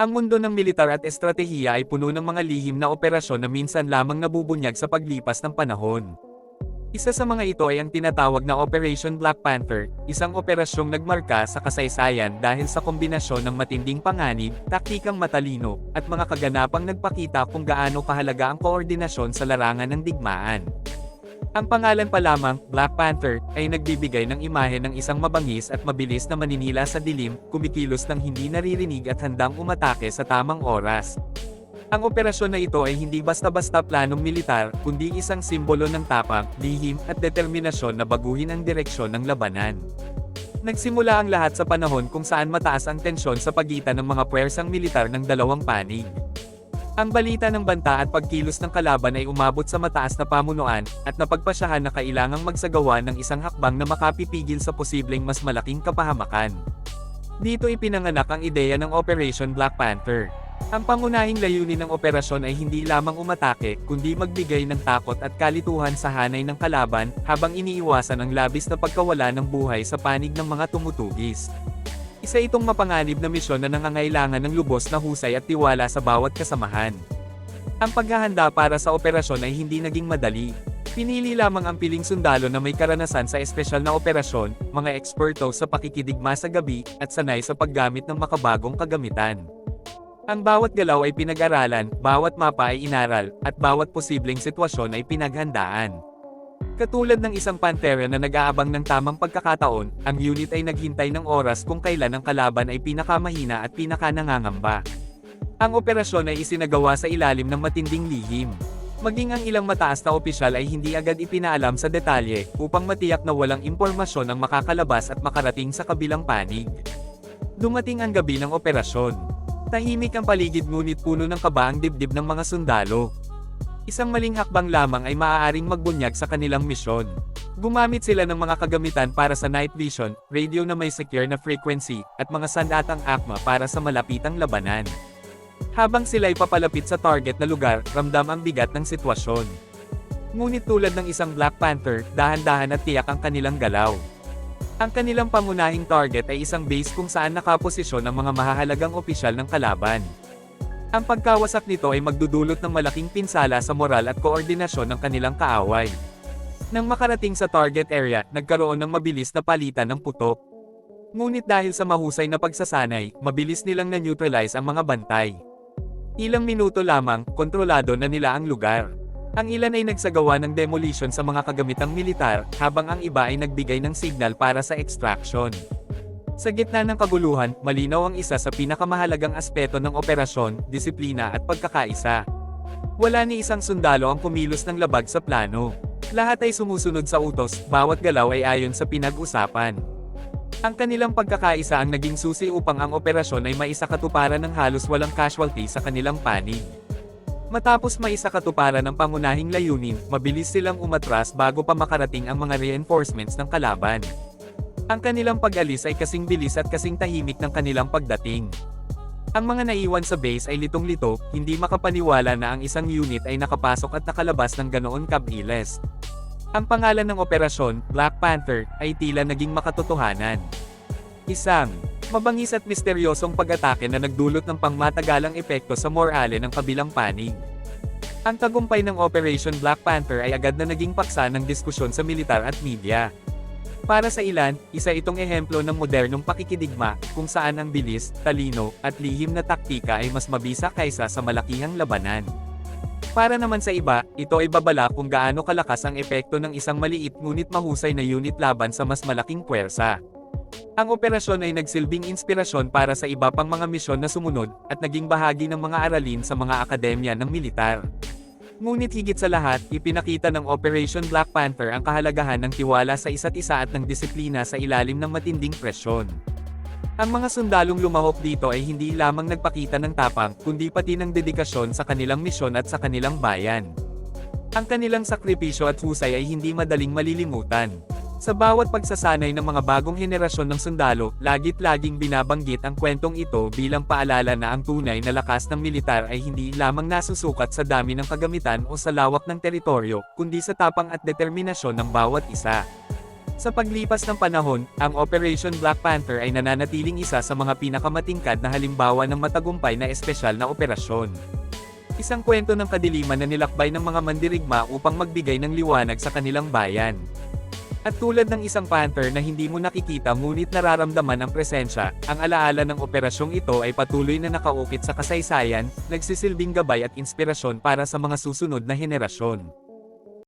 Ang mundo ng militar at estratehiya ay puno ng mga lihim na operasyon na minsan lamang nabubunyag sa paglipas ng panahon. Isa sa mga ito ay ang tinatawag na Operation Black Panther, isang operasyong nagmarka sa kasaysayan dahil sa kombinasyon ng matinding panganib, taktikang matalino, at mga kaganapang nagpakita kung gaano kahalaga ang koordinasyon sa larangan ng digmaan. Ang pangalan pa lamang, Black Panther, ay nagbibigay ng imahe ng isang mabangis at mabilis na maninila sa dilim, kumikilos ng hindi naririnig at handang umatake sa tamang oras. Ang operasyon na ito ay hindi basta-basta planong militar, kundi isang simbolo ng tapang, lihim, at determinasyon na baguhin ang direksyon ng labanan. Nagsimula ang lahat sa panahon kung saan mataas ang tensyon sa pagitan ng mga puwersang militar ng dalawang panig. Ang balita ng banta at pagkilos ng kalaban ay umabot sa mataas na pamunuan, at napagpasyahan na kailangang magsagawa ng isang hakbang na makapipigil sa posibleng mas malaking kapahamakan. Dito ipinanganak ang ideya ng Operation Black Panther. Ang pangunahing layunin ng operasyon ay hindi lamang umatake, kundi magbigay ng takot at kalituhan sa hanay ng kalaban, habang iniiwasan ang labis na pagkawala ng buhay sa panig ng mga tumutugis. Isa itong mapanganib na misyon na nangangailangan ng lubos na husay at tiwala sa bawat kasamahan. Ang paghahanda para sa operasyon ay hindi naging madali. Pinili lamang ang piling sundalo na may karanasan sa espesyal na operasyon, mga eksperto sa pakikidigma sa gabi, at sanay sa paggamit ng makabagong kagamitan. Ang bawat galaw ay pinag-aralan, bawat mapa ay inaral, at bawat posibleng sitwasyon ay pinaghandaan. Katulad ng isang pantera na nag-aabang ng tamang pagkakataon, ang unit ay naghintay ng oras kung kailan ang kalaban ay pinakamahina at pinakanangangamba. Ang operasyon ay isinagawa sa ilalim ng matinding lihim. Maging ang ilang mataas na opisyal ay hindi agad ipinaalam sa detalye, upang matiyak na walang impormasyon ang makakalabas at makarating sa kabilang panig. Dumating ang gabi ng operasyon. Tahimik ang paligid ngunit puno ng kaba ang dibdib ng mga sundalo. Isang maling hakbang lamang ay maaaring magbunyag sa kanilang misyon. Gumamit sila ng mga kagamitan para sa night vision, radio na may secure na frequency, at mga sandatang akma para sa malapitang labanan. Habang sila'y papalapit sa target na lugar, ramdam ang bigat ng sitwasyon. Ngunit tulad ng isang Black Panther, dahan-dahan at tiyak ang kanilang galaw. Ang kanilang pangunahing target ay isang base kung saan nakaposisyon ang mga mahahalagang opisyal ng kalaban. Ang pagkawasak nito ay magdudulot ng malaking pinsala sa moral at koordinasyon ng kanilang kaaway. Nang makarating sa target area, nagkaroon ng mabilis na palitan ng putok. Ngunit dahil sa mahusay na pagsasanay, mabilis nilang na-neutralize ang mga bantay. Ilang minuto lamang, kontrolado na nila ang lugar. Ang ilan ay nagsagawa ng demolition sa mga kagamitang militar, habang ang iba ay nagbigay ng signal para sa extraction. Sa gitna ng kaguluhan, malinaw ang isa sa pinakamahalagang aspeto ng operasyon, disiplina at pagkakaisa. Wala ni isang sundalo ang kumilos ng labag sa plano. Lahat ay sumusunod sa utos, bawat galaw ay ayon sa pinag-usapan. Ang kanilang pagkakaisa ang naging susi upang ang operasyon ay maisakatuparan ng halos walang casualty sa kanilang panig. Matapos maisakatuparan ng pangunahing layunin, mabilis silang umatras bago pa makarating ang mga reinforcements ng kalaban. Ang kanilang pag-alis ay kasing bilis at kasing tahimik ng kanilang pagdating. Ang mga naiwan sa base ay litong-lito, hindi makapaniwala na ang isang unit ay nakapasok at nakalabas ng ganoon kabilis. Ang pangalan ng operasyon, Black Panther, ay tila naging makatotohanan. Isang mabangis at misteryosong pag-atake na nagdulot ng pangmatagalang epekto sa morale ng kabilang panig. Ang tagumpay ng Operation Black Panther ay agad na naging paksa ng diskusyon sa militar at media. Para sa ilan, isa itong ehemplo ng modernong pakikidigma, kung saan ang bilis, talino, at lihim na taktika ay mas mabisa kaysa sa malakihang labanan. Para naman sa iba, ito ay babala kung gaano kalakas ang epekto ng isang maliit ngunit mahusay na unit laban sa mas malaking puwersa. Ang operasyon ay nagsilbing inspirasyon para sa iba pang mga misyon na sumunod, at naging bahagi ng mga aralin sa mga akademya ng militar. Ngunit higit sa lahat, ipinakita ng Operation Black Panther ang kahalagahan ng tiwala sa isa't isa at ng disiplina sa ilalim ng matinding presyon. Ang mga sundalong lumahok dito ay hindi lamang nagpakita ng tapang, kundi pati ng dedikasyon sa kanilang misyon at sa kanilang bayan. Ang kanilang sakripisyo at husay ay hindi madaling malilimutan. Sa bawat pagsasanay ng mga bagong henerasyon ng sundalo, lagit laging binabanggit ang kwentong ito bilang paalala na ang tunay na lakas ng militar ay hindi lamang nasusukat sa dami ng kagamitan o sa lawak ng teritoryo, kundi sa tapang at determinasyon ng bawat isa. Sa paglipas ng panahon, ang Operation Black Panther ay nananatiling isa sa mga pinakamatingkad na halimbawa ng matagumpay na espesyal na operasyon. Isang kwento ng kadiliman na nilakbay ng mga mandirigma upang magbigay ng liwanag sa kanilang bayan. At tulad ng isang panther na hindi mo nakikita ngunit nararamdaman ang presensya, ang alaala ng operasyong ito ay patuloy na nakaukit sa kasaysayan, nagsisilbing gabay at inspirasyon para sa mga susunod na henerasyon.